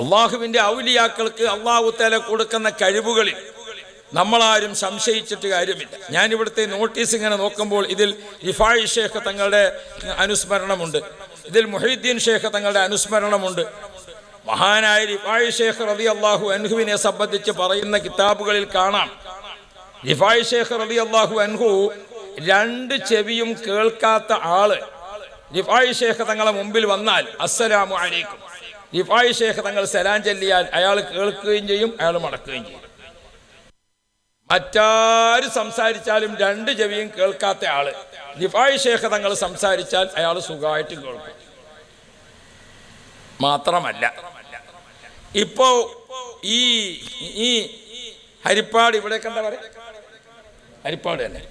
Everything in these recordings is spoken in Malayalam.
അള്ളാഹുവിന്റെ ഔലിയാക്കൾക്ക് അള്ളാഹു തല കൊടുക്കുന്ന കഴിവുകളിൽ നമ്മളാരും സംശയിച്ചിട്ട് കാര്യമില്ല. ഞാൻ ഇവിടുത്തെ നോട്ടീസ് ഇങ്ങനെ നോക്കുമ്പോൾ ഇതിൽ ഇഫായി ഷേഖ് തങ്ങളുടെ അനുസ്മരണമുണ്ട്. ഇതിൽ മുഹീദ്ദീൻ ഷേഖ് തങ്ങളുടെ അനുസ്മരണമുണ്ട്. മഹാനായ റിഫായി ഷേഖ് റതി അള്ളാഹു അൻഹുവിനെ സംബന്ധിച്ച് പറയുന്ന കിതാബുകളിൽ കാണാം. റിഫായി ഷേഖ് റതി അള്ളാഹു അൻഹു രണ്ട് ചെവിയും കേൾക്കാത്ത ആൾ റിഫായി ഷേഖ് തങ്ങളെ മുമ്പിൽ വന്നാൽ അസ്സലാമു അലൈക്കും. റിഫായി ഷേഖ് തങ്ങൾ സലാം ചെല്ലിയാൽ അയാൾ കേൾക്കുകയും ചെയ്യും അയാൾ മടക്കുകയും ചെയ്യും. മറ്റാര് സംസാരിച്ചാലും രണ്ട് ചെവിയും കേൾക്കാത്ത ആൾ. നിഫായ് ഷേഖ് തങ്ങൾ സംസാരിച്ചാൽ അയാൾ സുഖമായിട്ട് കേൾക്കും. മാത്രമല്ല ഇപ്പോ ഈ ഈ ഹരിപ്പാട് ഇവിടെ എന്താ ഹരിപ്പാട് തന്നെ.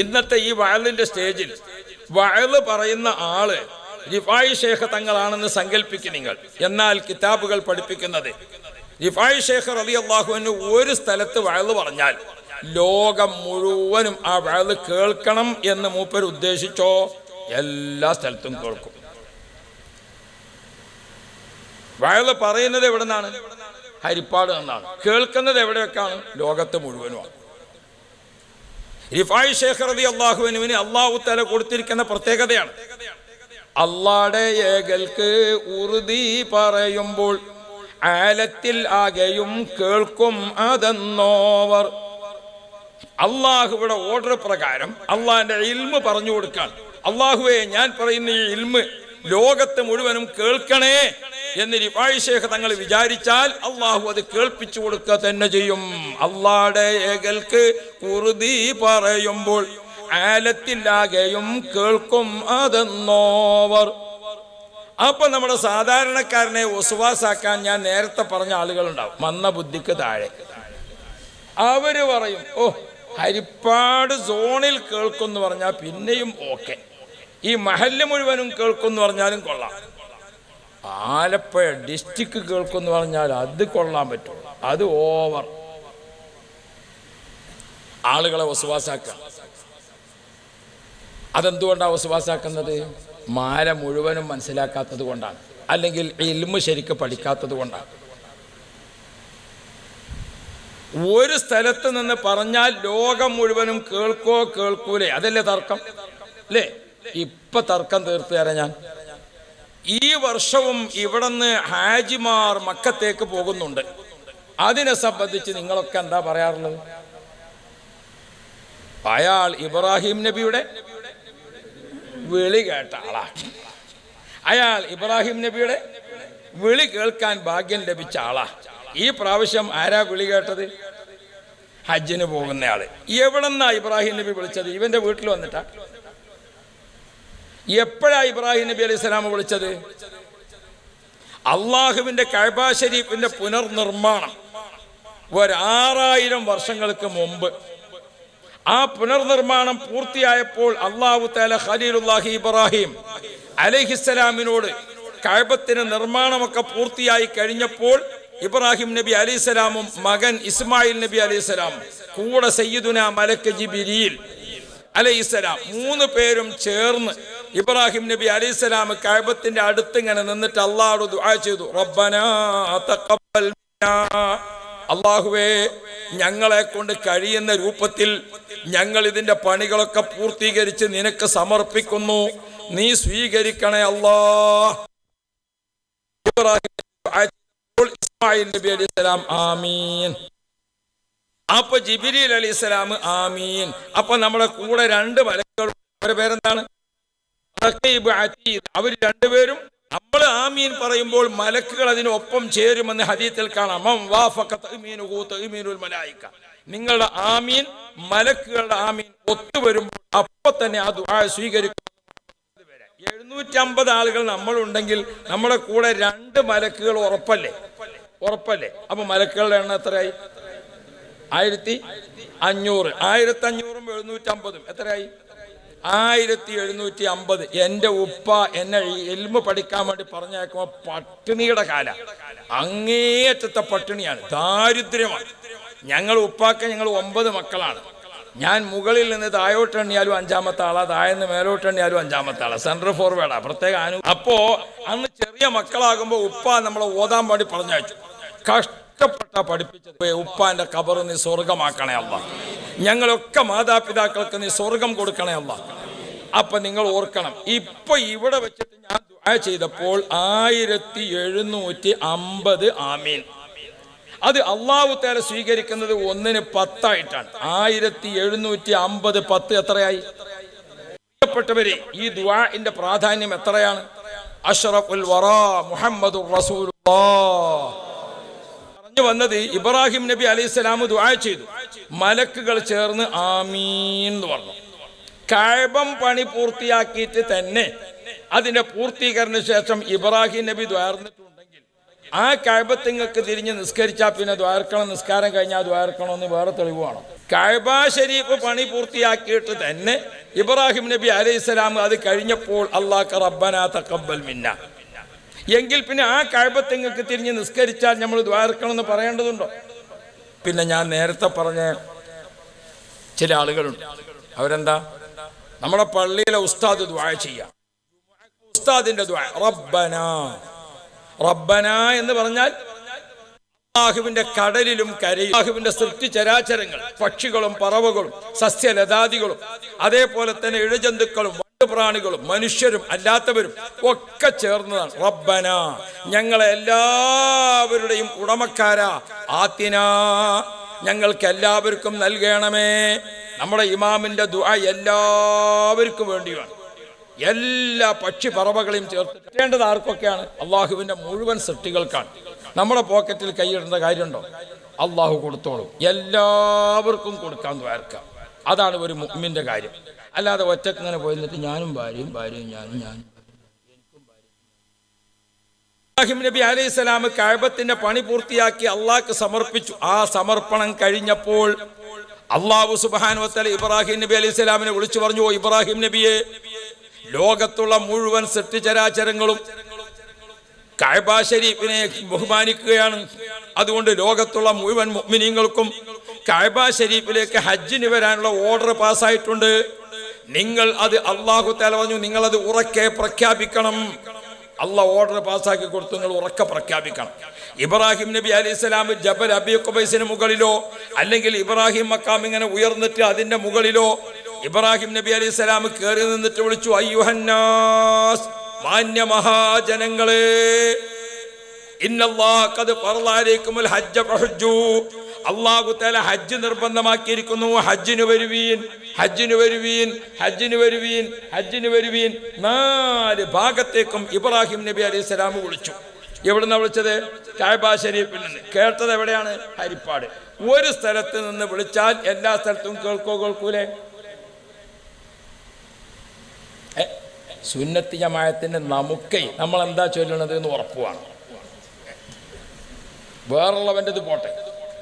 ഇന്നത്തെ ഈ വയലിന്റെ സ്റ്റേജിൽ വയൽ പറയുന്ന ആൾ റിഫായി ഷേഖ് തങ്ങളാണെന്ന് സങ്കല്പിക്കും നിങ്ങൾ. എന്നാൽ കിതാബുകൾ പഠിപ്പിക്കുന്നത് ജിഫായി ഷേഖ് റലി അള്ളാഹുവിന് ഒരു സ്ഥലത്ത് വയൽ പറഞ്ഞാൽ ലോകം മുഴുവനും ആ വയൽ കേൾക്കണം എന്ന് മൂപ്പർ ഉദ്ദേശിച്ചോ? എല്ലാ സ്ഥലത്തും കേൾക്കും. വയൽ പറയുന്നത് എവിടെ നിന്നാണ് ഹരിപ്പാട് നിന്നാണ്. കേൾക്കുന്നത് എവിടെയൊക്കെയാണ്? ലോകത്ത് മുഴുവനുമാണ്. റിഫായ് ഷേഖ് റതി അള്ളാഹുവിനുവിന് അള്ളാഹു തല കൊടുത്തിരിക്കുന്ന പ്രത്യേകതയാണ്. അള്ളാടെ ഏകൽക്ക് ഉറുതി പറയുമ്പോൾ ആലത്തിൽ ആകെയും കേൾക്കും അതെന്നോവർ. അള്ളാഹുവിടെ ഓർഡർ പ്രകാരം അള്ളാഹിന്റെ ഇൽമ് പറഞ്ഞു കൊടുക്കാൻ. അള്ളാഹുവെ ഞാൻ പറയുന്ന ഈ ഇൽമ് ലോകത്ത് മുഴുവനും കേൾക്കണേ എന്ന് റിഫായി ശേഖ തങ്ങൾ വിചാരിച്ചാൽ അള്ളാഹു അത് കേൾപ്പിച്ചു കൊടുക്കുക തന്നെ ചെയ്യും. അള്ളാടെ ഏകൽക്ക് ഉറുതി പറയുമ്പോൾ ആലത്തിലാകെയും കേൾക്കും അതെന്നോവർ. അപ്പൊ നമ്മുടെ സാധാരണക്കാരനെ ഒസുവാസാക്കാൻ ഞാൻ നേരത്തെ പറഞ്ഞ ആളുകളുണ്ടാവും. മന്ന ബുദ്ധിക്ക് താഴെ. അവർ പറയും ഓ ഹരിപ്പാട് സോണിൽ കേൾക്കും പറഞ്ഞാൽ പിന്നെയും ഓക്കെ. ഈ മഹല്ല് മുഴുവനും കേൾക്കും പറഞ്ഞാലും കൊള്ളാം. ആലപ്പുഴ ഡിസ്ട്രിക്ട് കേൾക്കും പറഞ്ഞാൽ അത് കൊള്ളാൻ പറ്റും. അത് ഓവർ. ആളുകളെ വസുവാസാക്കുക. അതെന്തുകൊണ്ടാണ് വസുവാസാക്കുന്നത് മാല മുഴുവനും മനസ്സിലാക്കാത്തത് കൊണ്ടാണ്. അല്ലെങ്കിൽ ഇൽമ് ശരിക്ക് പഠിക്കാത്തത് കൊണ്ടാണ്. ഒരു സ്ഥലത്ത് നിന്ന് പറഞ്ഞാൽ ലോകം മുഴുവനും കേൾക്കോ കേൾക്കൂലേ? അതല്ലേ തർക്കം? അല്ലേ? ഇപ്പൊ തർക്കം തീർത്തു തരാം ഞാൻ. ഈ വർഷവും ഇവിടുന്ന് ഹാജിമാർ മക്കത്തേക്ക് പോകുന്നുണ്ട്. അതിനെ സംബന്ധിച്ച് നിങ്ങളൊക്കെ എന്താ പറയാറുള്ളത്? അയാൾ ഇബ്രാഹിം നബിയുടെ വിളി കേട്ട ആളാണ് അയാൾ ഇബ്രാഹിം നബിയുടെ വിളി കേൾക്കാൻ ഭാഗ്യം ലഭിച്ച ആളാ. ഈ പ്രാവശ്യം ആരാ വിളി കേട്ടത്? ഹജ്ജിന് പോകുന്നയാൾ എവിടെന്നാ ഇബ്രാഹിം നബി വിളിച്ചത്? ഇവന്റെ വീട്ടിൽ വന്നിട്ടാ. എപ്പോഴാ ഇബ്രാഹിം നബി അലൈഹി സ്വലാമ വിളിച്ചത്? അള്ളാഹുവിന്റെ കഴബാ ഷരീഫിന്റെ പുനർനിർമ്മാണം. ഒരാറായിരം വർഷങ്ങൾക്ക് മുമ്പ്. ആ പുനർനിർമ്മാണം പൂർത്തിയായപ്പോൾ അള്ളാഹു താല ഖലീലുല്ലാഹി ഇബ്രാഹിം അലഹിസ്സലാമിനോട് കഴബത്തിന് നിർമ്മാണമൊക്കെ പൂർത്തിയായി കഴിഞ്ഞപ്പോൾ ഇബ്രാഹിം നബി അലൈഹിസ്സലാമും മകൻ ഇസ്മായിൽ നബി അലൈഹിസ്സലാമും കൂടെ സയ്യിദുന മലക്ക് ജിബിരിയിൽ അലൈഹിസ്സലാം മൂന്ന് പേരും ചേർന്ന് ഇബ്രാഹിം നബി അലൈഹിസ്സലാം കഴബത്തിന്റെ അടുത്ത് ഇങ്ങനെ നിന്നിട്ട് അള്ളാഹോട് ദുആ ചെയ്തു. അള്ളാഹുവേ ഞങ്ങളെ കൊണ്ട് കഴിയുന്ന രൂപത്തിൽ ഞങ്ങൾ ഇതിന്റെ പണികളൊക്കെ പൂർത്തീകരിച്ച് നിനക്ക് സമർപ്പിക്കുന്നു. നീ സ്വീകരിക്കണേ അല്ലാ. ഇസ്മായിൽ ആമീൻ. അപ്പൊ ജിബിരിൽ അലൈഹി ഇസ്ലാം ആമീൻ. അപ്പൊ നമ്മുടെ കൂടെ രണ്ട് മലക്കൾ അവരുടെ പേരെന്താണ്. അവർ രണ്ടുപേരും നമ്മൾ ആമീൻ പറയുമ്പോൾ മലക്കുകൾ അതിനൊപ്പം ചേരുമെന്ന് ഹദീത്തിൽ കാണാം. നിങ്ങളുടെ ആമീൻ മലക്കുകളുടെ ആമീൻ ഒത്തുവരുമ്പോൾ അപ്പൊ തന്നെ ആ ദുആ സ്വീകരിക്കും. എഴുന്നൂറ്റി അമ്പത് ആളുകൾ നമ്മളുണ്ടെങ്കിൽ നമ്മുടെ കൂടെ രണ്ട് മലക്കുകൾ ഉറപ്പല്ലേ? ഉറപ്പല്ലേ? അപ്പൊ മലക്കുകളുടെ എണ്ണം എത്രയായി? ആയിരത്തി അഞ്ഞൂറ്. ആയിരത്തി അഞ്ഞൂറും എഴുന്നൂറ്റി അമ്പതും എത്രയായി? ആയിരത്തി എഴുന്നൂറ്റി അമ്പത് എന്റെ ഉപ്പ എന്നെ എൽമ പഠിക്കാൻ വേണ്ടി പറഞ്ഞേക്കുമ്പോ പട്ടിണിയുടെ കാല. അങ്ങേയറ്റത്തെ പട്ടിണിയാണ്. ദാരിദ്ര്യമാണ്. ഞങ്ങൾ ഉപ്പാക്ക ഞങ്ങൾ ഒമ്പത് മക്കളാണ്. ഞാൻ മുകളിൽ നിന്ന് താഴോട്ട് എണ്ണിയാലും അഞ്ചാമത്തെ ആളാ താഴെന്ന് മേലോട്ട് എണ്ണിയാലും അഞ്ചാമത്തെ ആളാ. സെൻട്രൽ ഫോർവേഡാ പ്രത്യേക അനു അപ്പോ അന്ന് ചെറിയ മക്കളാകുമ്പോൾ ഉപ്പ നമ്മളെ ഓതാൻ വേണ്ടി പറഞ്ഞയച്ചു. കഷ്ടപ്പെട്ട പഠിപ്പിച്ചത് ഉപ്പാന്റെ കബർ നീ സ്വർഗമാക്കണേ അല്ല. ഞങ്ങളൊക്കെ മാതാപിതാക്കൾക്ക് നീ സ്വർഗം കൊടുക്കണേ അല്ല. അപ്പൊ നിങ്ങൾ ഓർക്കണം ഇപ്പൊ ഇവിടെ വെച്ചിട്ട് ഞാൻ ചെയ്തപ്പോൾ ആയിരത്തി എഴുന്നൂറ്റി അമ്പത് ആമീൻ. അത് അള്ളാഹു തേല സ്വീകരിക്കുന്നത് ഒന്നിന് പത്തായിട്ടാണ്. ആയിരത്തി എഴുന്നൂറ്റി അമ്പത് പത്ത് എത്രയായി? പ്രിയപ്പെട്ടവരെ ഈ ദുആഇന്റെ പ്രാധാന്യം എത്രയാണ്? അഷ്റഫുൽ വറാ മുഹമ്മദ് പറഞ്ഞു വന്നത് ഇബ്രാഹിം നബി അലൈഹി സ്വലാം ദുആ ചെയ്തു. മലക്കുകൾ ചേർന്ന് ആമീൻ എന്ന് പറഞ്ഞു. കഴബം പണി പൂർത്തിയാക്കിയിട്ട് തന്നെ അതിന്റെ പൂർത്തീകരണ ശേഷം ഇബ്രാഹിം നബി ദ്വാർന്നിട്ടുണ്ടെങ്കിൽ ആ കഴബത്തിങ്ങൾക്ക് തിരിഞ്ഞ് നിസ്കരിച്ചാൽ പിന്നെ ദ്വാരക്കണം നിസ്കാരം കഴിഞ്ഞാൽ ദ്വാരക്കണമെന്ന് വേറെ തെളിവാണ്. കഴബ ഷരീഫ് പണി പൂർത്തിയാക്കിയിട്ട് തന്നെ ഇബ്രാഹിം നബി അലൈഹിസ്സലാം അത് കഴിഞ്ഞപ്പോൾ അള്ളാഹ് റബ്ബന തക്കബൽ മിന്ന. എങ്കിൽ പിന്നെ ആ കഴബത്തിങ്ങൾക്ക് തിരിഞ്ഞ് നിസ്കരിച്ചാൽ നമ്മൾ ദ്വാരക്കണമെന്ന് പറയേണ്ടതുണ്ടോ? പിന്നെ ഞാൻ നേരത്തെ പറഞ്ഞ ചില ആളുകളുണ്ട്. അവരെന്താ? നമ്മുടെ പള്ളിയിലെ ഉസ്താദ് ദ്വാ ചെയ്യാം. ഉസ്താദിന്റെ ദ്വാ റബ്ബന. റബ്ബന എന്ന് പറഞ്ഞാൽ അള്ളാഹുവിന്റെ കടലിലും കരയിലും അള്ളാഹുവിന്റെ സൃഷ്ടി ചരാചരങ്ങൾ പക്ഷികളും പറവകളും സസ്യലതാദികളും അതേപോലെ തന്നെ ഇഴജന്തുക്കളും പ്രാണികളും മനുഷ്യരും അല്ലാത്തവരും ഒക്കെ ചേർന്നതാണ് റബ്ബന. ഞങ്ങളെ എല്ലാവരുടെയും ഉടമക്കാരാ. ആത്തിന ഞങ്ങൾക്ക് എല്ലാവർക്കും നൽകണമേ. നമ്മുടെ ഇമാമിന്റെ ദുആ എല്ലാവർക്കും വേണ്ടിയാണ്. എല്ലാ പക്ഷി പറവകളെയും ചേർത്ത് കിട്ടേണ്ടത് ആർക്കൊക്കെയാണ്? അള്ളാഹുവിന്റെ മുഴുവൻ സൃഷ്ടികൾക്കാണ്. നമ്മുടെ പോക്കറ്റിൽ കൈയിടേണ്ട കാര്യമുണ്ടോ? അള്ളാഹു കൊടുത്തോളും. എല്ലാവർക്കും കൊടുക്കാൻ ദ്വാരക്കാം അതാണ് ഒരു മുമ്മിന്റെ കാര്യം. അല്ലാതെ ഒറ്റയ്ക്ക് ഇങ്ങനെ പോയിരുന്നിട്ട് ഞാനും ഭാര്യയും ഭാര്യയും ഞാനും ഞാനും ഇബ്രാഹിം നബി അലൈഹി കഴബത്തിന്റെ പണി പൂർത്തിയാക്കി അള്ളാഹ്ക്ക് സമർപ്പിച്ചു. ആ സമർപ്പണം കഴിഞ്ഞപ്പോൾ അള്ളാഹു സുബാൻ ഇബ്രാഹിം നബി അലൈഹി സ്വലാമിനെ വിളിച്ചു പറഞ്ഞു "ഓ ഇബ്രാഹിം നബിയെ ലോകത്തുള്ള മുഴുവൻ സൃഷ്ടിചരാചരങ്ങളും കഅബ ഷരീഫിനെ ബഹുമാനിക്കുകയാണ്. അതുകൊണ്ട് ലോകത്തുള്ള മുഴുവൻ മുഅ്മിനീങ്ങൾക്കും കഅബ ഷരീഫിലേക്ക് ഹജ്ജിന് വരാനുള്ള ഓർഡർ പാസ്സായിട്ടുണ്ട്. നിങ്ങൾ അത് അള്ളാഹു തല പറഞ്ഞു നിങ്ങൾ അത് ഉറക്കെ പ്രഖ്യാപിക്കണം. അള്ളാഹ് ഓർഡർ പാസ്സാക്കി കൊടുത്തു നിങ്ങൾ ഉറക്കെ പ്രഖ്യാപിക്കണം. ഇബ്രാഹിം നബി അലി സ്വലാം ജബൽ അബി ഖുബൈസിന് മുകളിലോ അല്ലെങ്കിൽ ഇബ്രാഹിം മക്കാം ഇങ്ങനെ ഉയർന്നിട്ട് അതിന്റെ മുകളിലോ ഇബ്രാഹിം നബി അലൈഹി സ്വലാം കയറി നിന്നിട്ട് വിളിച്ചു അയ്യുഹന്നാസ് മാന്യ മഹാജനങ്ങളെ അള്ളാഹു തല ഹജ്ജ് നിർബന്ധമാക്കിയിരിക്കുന്നു. ഹജ്ജിന് വരുവീൻ ഹജ്ജിന് വരുവീൻ ഹജ്ജിന് വരുവീൻ ഹജ്ജിന് വരുവീൻ. നാല് ഭാഗത്തേക്കും ഇബ്രാഹിം നബി അലൈഹി സ്വലാം വിളിച്ചു. എവിടുന്ന വിളിച്ചത്? കായബ ഷരീഫിൽ നിന്ന്. കേട്ടത് എവിടെയാണ്? ഹരിപ്പാട്. ഒരു സ്ഥലത്ത് നിന്ന് വിളിച്ചാൽ എല്ലാ സ്ഥലത്തും കേൾക്കോ കേൾക്കൂലേ? സുന്നത്തി ജമായത്തിന്റെ നമുക്കേ നമ്മൾ എന്താ ചൊല്ലണത് എന്ന് ഉറപ്പുവാണ്. വേറുള്ളവന്റെത് പോട്ടെ.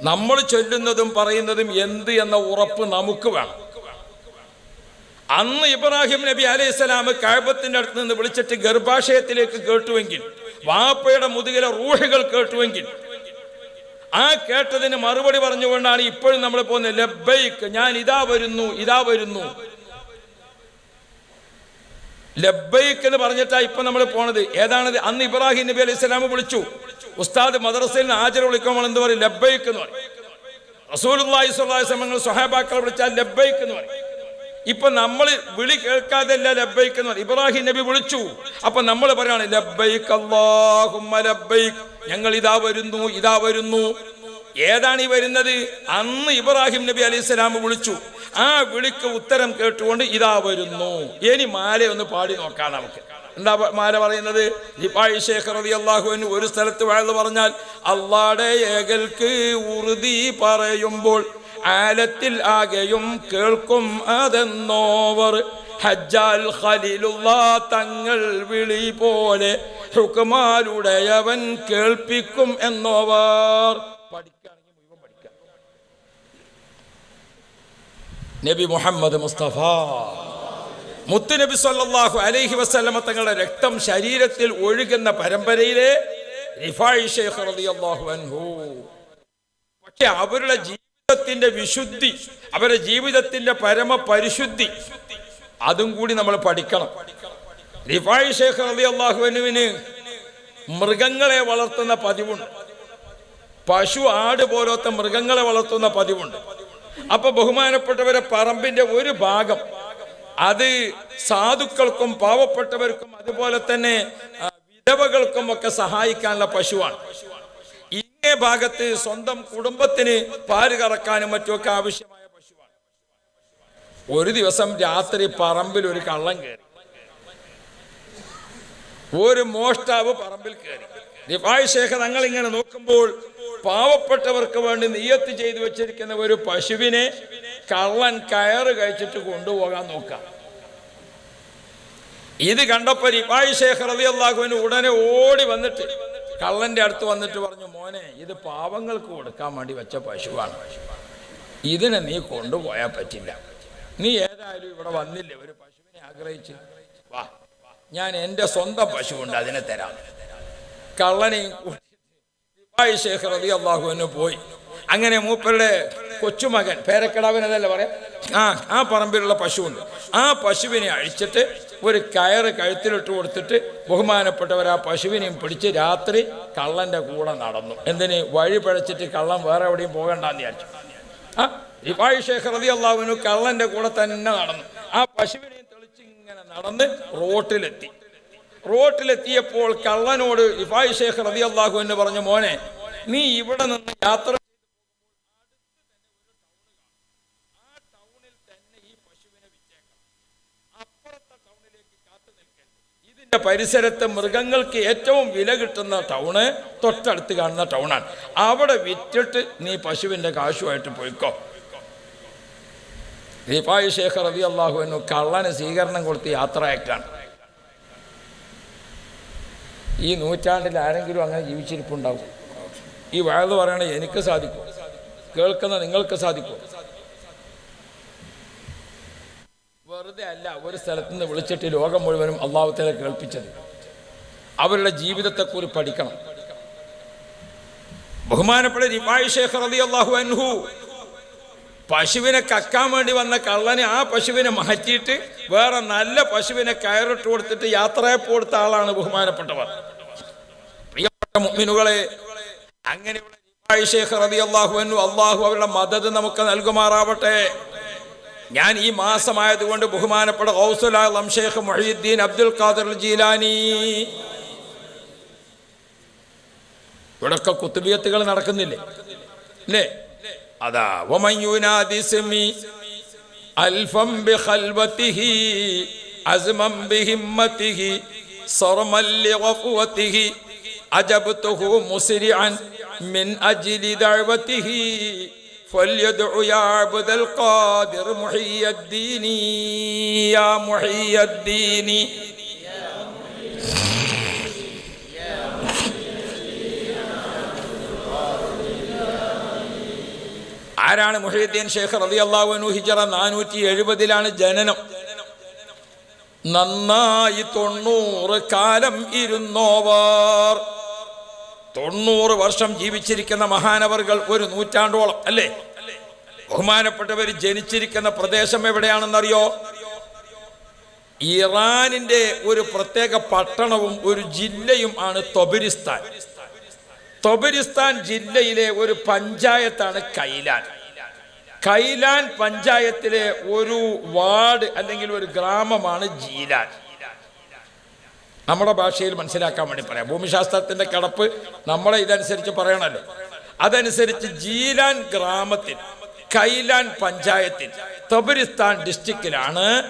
നമ്മൾ ചൊല്ലുന്നതും പറയുന്നതും എന്ത് എന്ന ഉറപ്പ് നമുക്ക് വേണം. അന്ന് ഇബ്രാഹിം നബി അലൈഹി സ്വലാം കഴബത്തിന്റെ അടുത്ത് നിന്ന് വിളിച്ചിട്ട് ഗർഭാശയത്തിലേക്ക് കേട്ടുവെങ്കിൽ വാപ്പയുടെ മുതുകിലെ റൂഹുകൾ കേട്ടുവെങ്കിൽ ആ കേട്ടതിന് മറുപടി പറഞ്ഞുകൊണ്ടാണ് ഇപ്പോഴും നമ്മൾ പോകുന്നത് ലബ്ബൈക്ക് ഞാൻ ഇതാ വരുന്നു ഇതാ വരുന്നു. ലബ്ബൈക്ക് എന്ന് പറഞ്ഞിട്ടാ ഇപ്പൊ നമ്മൾ പോണത്. ഏതാണത്? അന്ന് ഇബ്രാഹിം നബി അലൈഹി സ്വലാം വിളിച്ചു. ഉസ്താദ് മദ്രസയിൽ ഹാജർ വിളിക്കുമ്പോൾ എന്ത് പറയും? ലബ്ബൈക്ക് എന്ന് പറയും. അലൈഹി വസല്ലം സ്വഹാബാക്കൾ വിളിച്ചാൽ ലബ്ബൈക്ക് എന്ന് പറയും. ഇപ്പൊ നമ്മൾ വിളി കേൾക്കാതല്ല ലബ്ബൈക്ക് എന്ന് പറയും. ഇബ്രാഹിം നബി വിളിച്ചു. അപ്പൊ നമ്മൾ പറയാണ് ലബ്ബൈക്ക് അല്ലാഹുമ്മ ലബ്ബൈക്ക്. ഞങ്ങൾ ഇതാ വരുന്നു ഇതാ വരുന്നു. ഏതാണ് ഈ വരുന്നത്? അന്ന് ഇബ്രാഹിം നബി അലൈഹി സ്വലാം വിളിച്ചു. ആ വിളിക്ക് ഉത്തരം കേട്ടുകൊണ്ട് ഇതാ വരുന്നു. ഇനി മാല ഒന്ന് പാടി നോക്കാം നമുക്ക്. എന്താ മാല പറയുന്നത്? ഇപ്പായി ശേഖർ അലി അള്ളാഹുവിന് ഒരു സ്ഥലത്ത് വഴുത് പറഞ്ഞാൽ അള്ളാടെ ഏകൽക്ക് ഉറുതി പറയുമ്പോൾ ആലത്തിൽ ആകെയും കേൾക്കും അതെന്നോവർ. ഹജ്ജാൽ ഖലീലുള്ള തങ്ങൾ വിളി പോലെ ഹുക്കുമാലുടയവൻ കേൾപ്പിക്കും എന്നോവർ. നബി മുഹമ്മദ് മുസ്തഫ. മുത്തുനബി സല്ലാഹു അലൈഹി വസ്ലമ തങ്ങളുടെ രക്തം ശരീരത്തിൽ ഒഴുകുന്ന പരമ്പരയിലെ ഷെയ്ഖ് പക്ഷെ അവരുടെ ജീവിതത്തിന്റെ വിശുദ്ധി അവരുടെ ജീവിതത്തിന്റെ പരമ പരിശുദ്ധി അതും കൂടി നമ്മൾ പഠിക്കണം. റിഫായി ഷേഖ് റബി അള്ളാഹുവിനുവിന് മൃഗങ്ങളെ വളർത്തുന്ന പതിവുണ്ട്. പശു ആട് പോലത്തെ മൃഗങ്ങളെ വളർത്തുന്ന പതിവുണ്ട്. അപ്പൊ ബഹുമാനപ്പെട്ടവരെ പറമ്പിന്റെ ഒരു ഭാഗം അത് സാധുക്കൾക്കും പാവപ്പെട്ടവർക്കും അതുപോലെ തന്നെ വിധവകൾക്കും ഒക്കെ സഹായിക്കാനുള്ള പശുവാണ്. ഇങ്ങേ ഭാഗത്ത് സ്വന്തം കുടുംബത്തിന് പാൽ കറക്കാനും മറ്റുമൊക്കെ ആവശ്യമായ പശുവാണ്. ഒരു ദിവസം രാത്രി പറമ്പിൽ ഒരു കള്ളം കയറി ഒരു മോഷ്ടാവ് പറമ്പിൽ കയറി. ദിഫായ് ശേഖർ തങ്ങൾ ഇങ്ങനെ നോക്കുമ്പോൾ പാവപ്പെട്ടവർക്ക് വേണ്ടി നിയത്ത് ചെയ്തു വെച്ചിരിക്കുന്ന ഒരു പശുവിനെ കള്ളൻ കയറ് കഴിച്ചിട്ട് കൊണ്ടുപോകാൻ നോക്കാം ഇത് കണ്ടപ്പോ റിഫായ് ശേഖർ അലി അള്ളാഹുവിന് ഉടനെ ഓടി വന്നിട്ട് കള്ളന്റെ അടുത്ത് വന്നിട്ട് പറഞ്ഞു മോനെ ഇത് പാവങ്ങൾക്ക് കൊടുക്കാൻ വേണ്ടി വെച്ച പശുവാണ്. ഇതിനെ നീ കൊണ്ടുപോയാൽ പറ്റില്ല. നീ ഏതായാലും ഇവിടെ വന്നില്ലേ ഒരു പശുവിനെ ആഗ്രഹിച്ച്? വാ. ഞാൻ എന്റെ സ്വന്തം പശുവുണ്ട് അതിനെ തരാം. കള്ളനെയും പോയി. അങ്ങനെ മൂപ്പരുടെ കൊച്ചുമകൻ പേരക്കിടാവിനതല്ല പറയാം? ആ ആ പറമ്പിലുള്ള പശുവുണ്ട്. ആ പശുവിനെ അഴിച്ചിട്ട് ഒരു കയറ് കഴുത്തിലിട്ട് കൊടുത്തിട്ട് ബഹുമാനപ്പെട്ടവർ ആ പശുവിനെയും പിടിച്ച് രാത്രി കള്ളന്റെ കൂടെ നടന്നു. എന്തിന്? വഴി പഴച്ചിട്ട് കള്ളൻ വേറെ എവിടെയും പോകണ്ടെന്ന് വിചാരിച്ചു. ആ റിഫായ് ഷേഖ് റതി അള്ളാഹുവിനു കള്ളന്റെ കൂടെ തന്നെ നടന്നു. ആ പശുവിനെ നടന്ന് റോട്ടിലെത്തി. റോട്ടിലെത്തിയപ്പോൾ കള്ളനോട് ഇഫായ് ഷേഖ് റബി അള്ളാഹു എന്ന് പറഞ്ഞു മോനെ നീ ഇവിടെ നിന്ന് യാത്ര ഇതിന്റെ പരിസരത്ത് മൃഗങ്ങൾക്ക് ഏറ്റവും വില കിട്ടുന്ന ടൗണ് തൊട്ടടുത്ത് കാണുന്ന ടൗണാണ്. അവിടെ വിറ്റിട്ട് നീ പശുവിന്റെ കാശുമായിട്ട് പോയിക്കോ. ദീപായി ശേഖർ റബി അള്ളാഹുവിനു കള്ളന് സ്വീകരണം കൊടുത്ത് യാത്ര ഈ നൂറ്റാണ്ടിൽ ആരെങ്കിലും അങ്ങനെ ജീവിച്ചിരിപ്പുണ്ടാവും. ഈ വയത് പറയണ എനിക്ക് സാധിക്കും. കേൾക്കുന്ന നിങ്ങൾക്ക് സാധിക്കും. വെറുതെ അല്ല ഒരു സ്ഥലത്ത് നിന്ന് വിളിച്ചിട്ട് ലോകം മുഴുവനും അള്ളാഹുത്തേലെ കേൾപ്പിച്ചത്. അവരുടെ ജീവിതത്തെക്കുറിച്ച് പഠിക്കണം. ബഹുമാനപ്പെട്ട റിഫായ് ഷേഖ് റബി അള്ളാഹു അൻഹു പശുവിനെ കക്കാൻ വേണ്ടി വന്ന കള്ളനെ ആ പശുവിനെ മാറ്റിയിട്ട് വേറെ നല്ല പശുവിനെ കയറിട്ട് കൊടുത്തിട്ട് യാത്രയപ്പ് കൊടുത്ത ആളാണ് ബഹുമാനപ്പെട്ടവർ. പ്രിയപ്പെട്ട മുഅ്മിനുകളെ അങ്ങനെയുള്ള അള്ളാഹു അള്ളാഹു അവരുടെ മദത് നമുക്ക് നൽകുമാറാവട്ടെ. ഞാൻ ഈ മാസമായതുകൊണ്ട് ബഹുമാനപ്പെട്ട ഔസുലാം ഷേഖ് മൊഹീദ്ദീൻ അബ്ദുൽ ഖാദർ ജീലാനി. ഇവിടൊക്കെ കുത്തുബിയത്തുകൾ നടക്കുന്നില്ലേ? അല്ലേ അതാ വമയുനാദിസ്മി അൽഫം ബിഖൽവതിഹി അസ്മം ബിഹിമ്മതിഹി صرما لغفوته أجبته مسرعا من أجل دعوته فليدع يا عبد القادر محي الدين يا محي الدين ആരാണ് മുഹീദ്ദീൻ ഷെയ്ഖ് റതി അള്ളാഹുനു ഹിജറ നാനൂറ്റി എഴുപതിലാണ് ജനനം? നന്നായി തൊണ്ണൂറ് കാലം ഇരുന്നോവർ. തൊണ്ണൂറ് വർഷം ജീവിച്ചിരിക്കുന്ന മഹാനവറുകൾ ഒരു നൂറ്റാണ്ടോളം അല്ലേ? ബഹുമാനപ്പെട്ടവർ ജനിച്ചിരിക്കുന്ന പ്രദേശം എവിടെയാണെന്നറിയോ? ഇറാനിന്റെ ഒരു പ്രത്യേക പട്ടണവും ഒരു ജില്ലയും ആണ് തൊബരിസ്ഥാൻ. തൊബരിസ്ഥാൻ ജില്ലയിലെ ഒരു പഞ്ചായത്താണ് കൈലാൻ. കൈലാൻ പഞ്ചായത്തിലെ ഒരു വാർഡ് അല്ലെങ്കിൽ ഒരു ഗ്രാമമാണ് ജീലാൻ. നമ്മുടെ ഭാഷയിൽ മനസ്സിലാക്കാൻ വേണ്ടി പറയാം. ഭൂമിശാസ്ത്രത്തിന്റെ കടപ്പ് നമ്മളെ ഇതനുസരിച്ച് പറയണല്ലോ. അതനുസരിച്ച് ജീലാൻ ഗ്രാമത്തിൽ കൈലാൻ പഞ്ചായത്തിൽ തബരിസ്ഥാൻ ഡിസ്ട്രിക്റ്റിലാണ്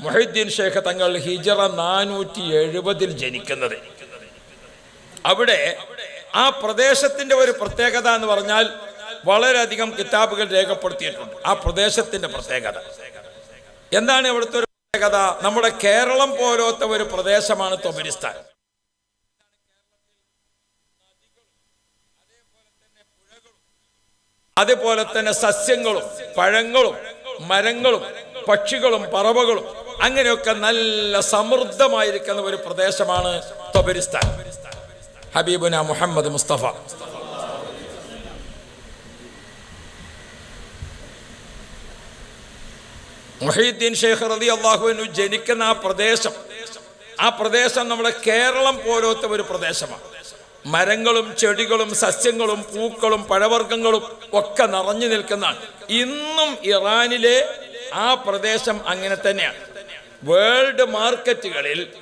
മൊഹീദ്ദീൻ ഷേഖ് തങ്ങൾ ഹിജറ നാനൂറ്റി എഴുപതിൽ ജനിക്കുന്നത്. അവിടെ ആ പ്രദേശത്തിന്റെ ഒരു പ്രത്യേകത എന്ന് പറഞ്ഞാൽ വളരെയധികം കിതാബുകൾ രേഖപ്പെടുത്തിയിട്ടുണ്ട്. ആ പ്രദേശത്തിന്റെ പ്രത്യേകത. എന്താണ് ഇവിടുത്തെ ഒരു പ്രത്യേകത? നമ്മുടെ കേരളം പോലത്തെ ഒരു പ്രദേശമാണ് തൊബിരിസ്ഥാൻ. അതുപോലെ തന്നെ സസ്യങ്ങളും പഴങ്ങളും മരങ്ങളും പക്ഷികളും പറവകളും അങ്ങനെയൊക്കെ നല്ല സമൃദ്ധമായിരിക്കുന്ന ഒരു പ്രദേശമാണ് തൊബരിസ്ഥാൻ. ഹബീബുന മുഹമ്മദ് മുസ്തഫ. മുഹീദ്ദീൻ ഷെയ്ഖ് റതി അള്ളാഹുവിനു ജനിക്കുന്ന ആ പ്രദേശം ആ പ്രദേശം നമ്മുടെ കേരളം പോലത്തെ ഒരു പ്രദേശമാണ്. മരങ്ങളും ചെടികളും സസ്യങ്ങളും പൂക്കളും പഴവർഗങ്ങളും ഒക്കെ നിറഞ്ഞു നിൽക്കുന്നതാണ്. ഇന്നും ഇറാനിലെ ആ പ്രദേശം അങ്ങനെ തന്നെയാണ്. വേൾഡ് മാർക്കറ്റുകളിൽ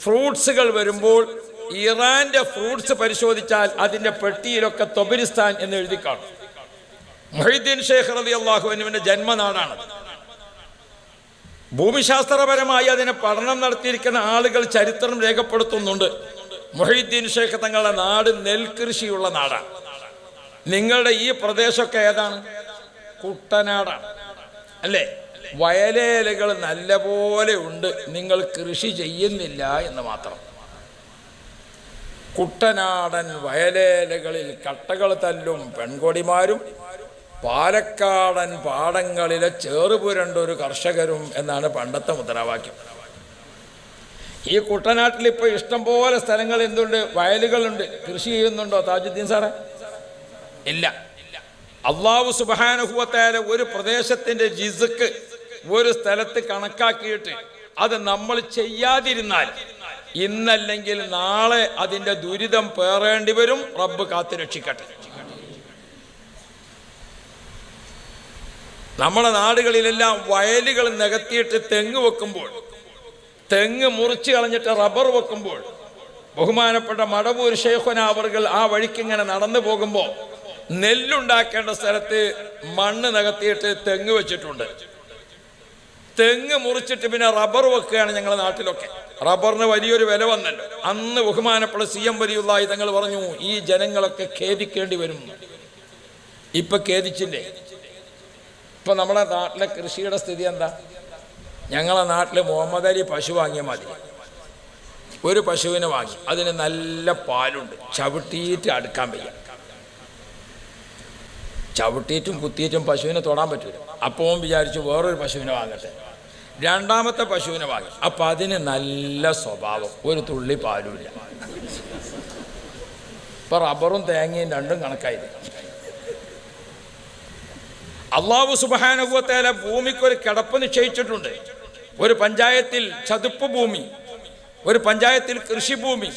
ഫ്രൂട്ട്സുകൾ വരുമ്പോൾ ഇറാന്റെ ഫ്രൂട്ട്സ് പരിശോധിച്ചാൽ അതിന്റെ പെട്ടിയിലൊക്കെ തൊബരിസ്ഥാൻ എന്ന് എഴുതി കാണും. മൊഹീദ്ദീൻ ഷേഖ് റബി അള്ളാഹുവിനുവിന്റെ ജന്മനാടാണ്. ഭൂമിശാസ്ത്രപരമായി അതിനെ പഠനം നടത്തിയിരിക്കുന്ന ആളുകൾ ചരിത്രം രേഖപ്പെടുത്തുന്നുണ്ട്. മൊഹീദ്ദീൻ ഷേഖ് തങ്ങളുടെ നാട് നെൽകൃഷിയുള്ള നാടാണ്. നിങ്ങളുടെ ഈ പ്രദേശമൊക്കെ ഏതാണ്? കുട്ടനാടാണ്. അല്ലേ? വയലേലകൾ നല്ലപോലെ ഉണ്ട്. നിങ്ങൾ കൃഷി ചെയ്യുന്നില്ല എന്ന് മാത്രം. കുട്ടനാടൻ വയലേലകളിൽ കട്ടകൾ തല്ലും പെൺകൊടിമാരും പാലക്കാടൻ പാടങ്ങളിലെ ചേറുപുരണ്ടൊരു കർഷകരും എന്നാണ് പണ്ടത്തെ മുദ്രാവാക്യം. ഈ കുട്ടനാട്ടിൽ ഇപ്പോൾ ഇഷ്ടംപോലെ സ്ഥലങ്ങൾ എന്തുണ്ട്? വയലുകളുണ്ട്. കൃഷി ചെയ്യുന്നുണ്ടോ താജുദ്ദീൻ സാറേ? ഇല്ല. അള്ളാഹു സുബാനുഭവത്തായ ഒരു പ്രദേശത്തിന്റെ ജിസുക്ക് ഒരു സ്ഥലത്ത് കണക്കാക്കിയിട്ട് അത് നമ്മൾ ചെയ്യാതിരുന്നാൽ ഇന്നല്ലെങ്കിൽ നാളെ അതിന്റെ ദുരിതം പേറേണ്ടി വരും. റബ്ബ് കാത്തു രക്ഷിക്കട്ടെ. നമ്മുടെ നാടുകളിലെല്ലാം വയലുകൾ നികത്തിയിട്ട് തെങ്ങ് വെക്കുമ്പോൾ തെങ്ങ് മുറിച്ച് കളഞ്ഞിട്ട് റബ്ബർ വെക്കുമ്പോൾ ബഹുമാനപ്പെട്ട മടവൂർ ഷേഖുന അവർകൾ ആ വഴിക്ക് ഇങ്ങനെ നടന്നു പോകുമ്പോൾ നെല്ലുണ്ടാക്കേണ്ട സ്ഥലത്ത് മണ്ണ് നികത്തിയിട്ട് തെങ്ങ് വെച്ചിട്ടുണ്ട്. തെങ്ങ് മുറിച്ചിട്ട് പിന്നെ റബ്ബർ വെക്കുകയാണ് ഞങ്ങളുടെ നാട്ടിലൊക്കെ. റബ്ബറിന് വലിയൊരു വില വന്നല്ലോ. അന്ന് ബഹുമാനപ്പെട്ട സി എം വലിയുള്ളായി തങ്ങൾ പറഞ്ഞു ഈ ജനങ്ങളൊക്കെ ഖേദിക്കേണ്ടി വരും. ഇപ്പൊ ഖേദിച്ചില്ലേ? ഇപ്പൊ നമ്മുടെ നാട്ടിലെ കൃഷിയുടെ സ്ഥിതി എന്താ? ഞങ്ങളെ നാട്ടിൽ മുഹമ്മദ് അലി പശു വാങ്ങിയ മതി. ഒരു പശുവിനെ വാങ്ങി. അതിന് നല്ല പാലുണ്ട്. ചവിട്ടിയിട്ട് അടുക്കാൻ വയ്യ. ചവിട്ടിയിട്ടും കുത്തിയിട്ടും പശുവിനെ തൊടാൻ പറ്റൂല. അപ്പവും വിചാരിച്ചു വേറൊരു പശുവിനെ വാങ്ങട്ടെ. രണ്ടാമത്തെ പശുവിനെ വാങ്ങി. അപ്പം അതിന് നല്ല സ്വഭാവം. ഒരു തുള്ളി പാലുമില്ല ഇപ്പൊ റബ്ബറും തേങ്ങയും രണ്ടും കണക്കായി അള്ളാഹു സുബാനുഭവത്തേല ഭൂമിക്കൊരു കിടപ്പ് നിശ്ചയിച്ചിട്ടുണ്ട്. ഒരു പഞ്ചായത്തിൽ ചതുപ്പ് ഭൂമി ഒരു പഞ്ചായത്തിൽ കൃഷിഭൂമി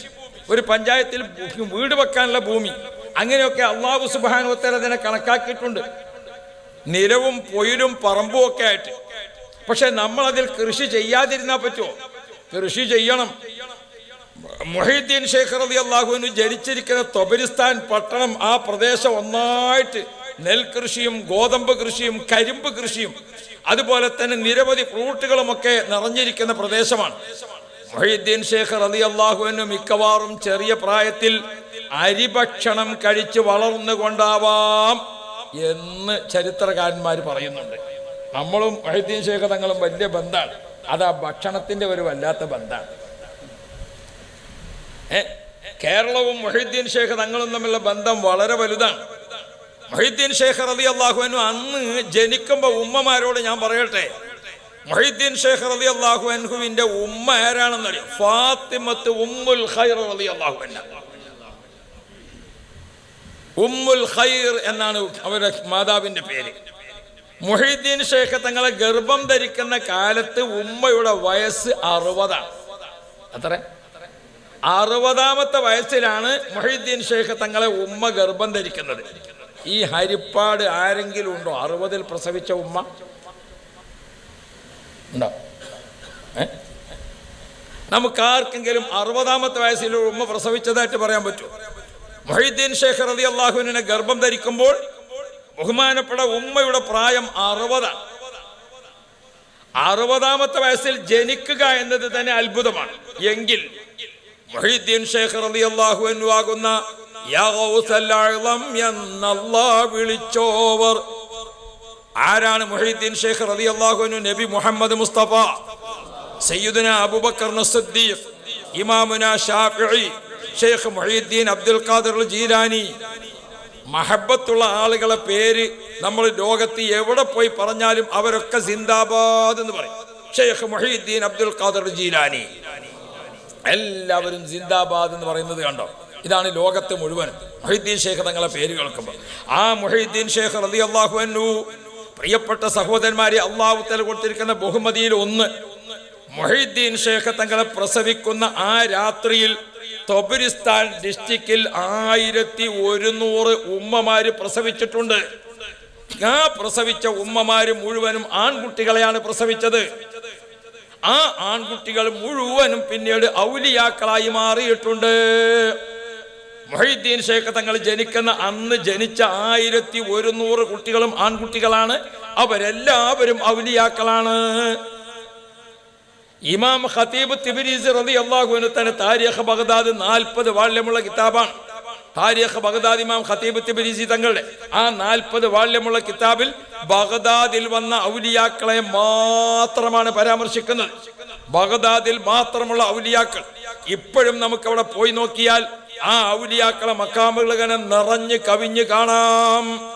ഒരു പഞ്ചായത്തിൽ വീട് വെക്കാനുള്ള ഭൂമി. അങ്ങനെയൊക്കെ അള്ളാഹു സുബാനുഭവത്തേല അതിനെ കണക്കാക്കിയിട്ടുണ്ട്. നിലവും പൊയിലും പറമ്പും ഒക്കെ ആയിട്ട്. പക്ഷെ നമ്മൾ അതിൽ കൃഷി ചെയ്യാതിരുന്നാൽ പറ്റുമോ കൃഷി ചെയ്യണം. മൊഹീദ്ദീൻ ഷേഖ് റതി അള്ളാഹുവിന് ജനിച്ചിരിക്കുന്ന തൊബരിസ്ഥാൻ പട്ടണം ആ പ്രദേശം ഒന്നായിട്ട് നെൽകൃഷിയും ഗോതമ്പ് കൃഷിയും കരിമ്പ് കൃഷിയും അതുപോലെ തന്നെ നിരവധി ഫ്രൂട്ടുകളുമൊക്കെ നിറഞ്ഞിരിക്കുന്ന പ്രദേശമാണ്. മൊഹീദ്ദീൻ ഷേഖ് റതി അള്ളാഹുവിന് മിക്കവാറും ചെറിയ പ്രായത്തിൽ അരിഭക്ഷണം കഴിച്ച് വളർന്നുകൊണ്ടാവാം എന്ന് ചരിത്രകാരന്മാർ പറയുന്നുണ്ട്. നമ്മളും മൊഹീദ്ദീൻ ഷേഖ് തങ്ങളും വലിയ ബന്ധമാണ് അത് ആ ഭക്ഷണത്തിന്റെ ഒരു വല്ലാത്ത ബന്ധമാണ് ഏ, കേരളവും മൊഹീദ്ദീൻ ഷേഖ് തങ്ങളും തമ്മിലുള്ള ബന്ധം വളരെ വലുതാണ്. മൊഹീദ്ദീൻ ഷേഖ് റതി അള്ളാഹുവിനു അന്ന് ജനിക്കുമ്പോൾ ഉമ്മമാരോട് ഞാൻ പറയട്ടെ? മൊഹീദ്ദീൻ ഷേഖ് റതി അള്ളാഹു അൻഹുവിന്റെ ഉമ്മ ആരാണെന്നറിയോ? ഫാത്തിമത്ത് ഉമ്മുൽ ഖൈർ റതി അള്ളാഹു ഉമ്മുൽ ഖൈർ എന്നാണ് അവരുടെ മാതാവിന്റെ പേര്. മൊഹീദ്ദീൻ ഷേഖ് തങ്ങളെ ഗർഭം ധരിക്കുന്ന കാലത്ത് ഉമ്മയുടെ വയസ്സ് അറുപതാണ്. അത്ര? അറുപതാമത്തെ വയസ്സിലാണ് മൊഹീദ്ദീൻ ഷേഖ് തങ്ങളെ ഉമ്മ ഗർഭം ധരിക്കുന്നത്. ഈ ഹരിപ്പാട് ആരെങ്കിലും ഉണ്ടോ? അറുപതിൽ പ്രസവിച്ച ഉമ്മ? ഉണ്ടോ? നമുക്ക് ആർക്കെങ്കിലും അറുപതാമത്തെ വയസ്സിലൊരു ഉമ്മ പ്രസവിച്ചതായിട്ട് പറയാൻ പറ്റുമോ? മൊഹീദ്ദീൻ ഷേഖ് റതി അള്ളാഹുവിനെ ഗർഭം ധരിക്കുമ്പോൾ ബഹുമാനപ്പെട്ട ഉമ്മയുടെ പ്രായം അറുപതാണ് അറുപതാമത്തെ വയസ്സിൽ ജനിക്കുക എന്നത് തന്നെ അത്ഭുതമാണ്. എങ്കിൽ മൊഹീദ്ദീൻ ഷേഖ് റളിയല്ലാഹു അൻഹു ആകുന്ന വിളിച്ചോവർ. ആരാണ് മൊഹീദ്ദീൻ ഷേഖ് റളിയല്ലാഹു അൻഹു? നബി മുഹമ്മദ് മുസ്തഫ സയ്യിദുന അബൂബക്കർ സിദ്ദീഖ് ഇമാമുന Shafi Sheikh Mohiyuddin Abdul Qadir Jilani മഹബത്തുള്ള ആളുകളെ പേര് നമ്മൾ ലോകത്ത് എവിടെ പോയി പറഞ്ഞാലും അവരൊക്കെ സിന്ദാബാദ് എന്ന് പറയും. ഷെയ്ഖ് മൊഹീദ്ദീൻ അബ്ദുൽ ഖാദർ ജീലാനി. എല്ലാവരും സിന്ദാബാദ് എന്ന് പറയുന്നത് കണ്ടോ? ഇതാണ് ലോകത്ത് മുഴുവൻ മൊഹീദ്ദീൻ ഷെയ്ഖ് തങ്ങളെ പേര് കേൾക്കുമ്പോൾ. ആ മൊഹീദ്ദീൻ ഷെയ്ഖ് റതി അള്ളാഹു പ്രിയപ്പെട്ട സഹോദരന്മാരെ അള്ളാഹുത്തല കൊടുത്തിരിക്കുന്ന ബഹുമതിയിൽ ഒന്ന് മൊഹീദ്ദീൻ ഷേഖ് തങ്ങളെ പ്രസവിക്കുന്ന ആ രാത്രിയിൽ തൊബരിസ്ഥാൻ ഡിസ്ട്രിക്റ്റിൽ ആയിരത്തി ഒരുന്നൂറ് ഉമ്മമാര് പ്രസവിച്ചിട്ടുണ്ട്. ആ പ്രസവിച്ച ഉമ്മമാര് മുഴുവനും ആൺകുട്ടികളെയാണ് പ്രസവിച്ചത്. ആ ആൺകുട്ടികൾ മുഴുവനും പിന്നീട് ഔലിയാക്കളായി മാറിയിട്ടുണ്ട്. മൊഹീദ്ദീൻ ഷേഖ് തങ്ങൾ ജനിക്കുന്ന അന്ന് ജനിച്ച ആയിരത്തി ഒരുന്നൂറ് കുട്ടികളും ആൺകുട്ടികളാണ്. അവരെല്ലാവരും ഔലിയാക്കളാണ്. ഇമാം ഖത്തീബ് തിബിരീസ് റതി അള്ളാഹുവിന് തന്നെ താരിഖ് ബഗ്ദാദ് നാൽപ്പത് വാള്യമുള്ള കിതാബാണ്. താരിഖ് ബഗ്ദാദ് ഇമാം ഖത്തീബ് തിബിരീസി തങ്ങളുടെ ആ നാൽപ്പത് വാള്യമുള്ള കിതാബിൽ ബഗ്ദാദിൽ വന്ന ഔലിയാക്കളെ മാത്രമാണ് പരാമർശിക്കുന്നത്. ബഗ്ദാദിൽ മാത്രമുള്ള ഔലിയാക്കൾ. ഇപ്പോഴും നമുക്ക് അവിടെ പോയി നോക്കിയാൽ ആ ഔലിയാക്കളെ മക്കാമുകൾ ഇങ്ങനെ നിറഞ്ഞ് കവിഞ്ഞ് കാണാം.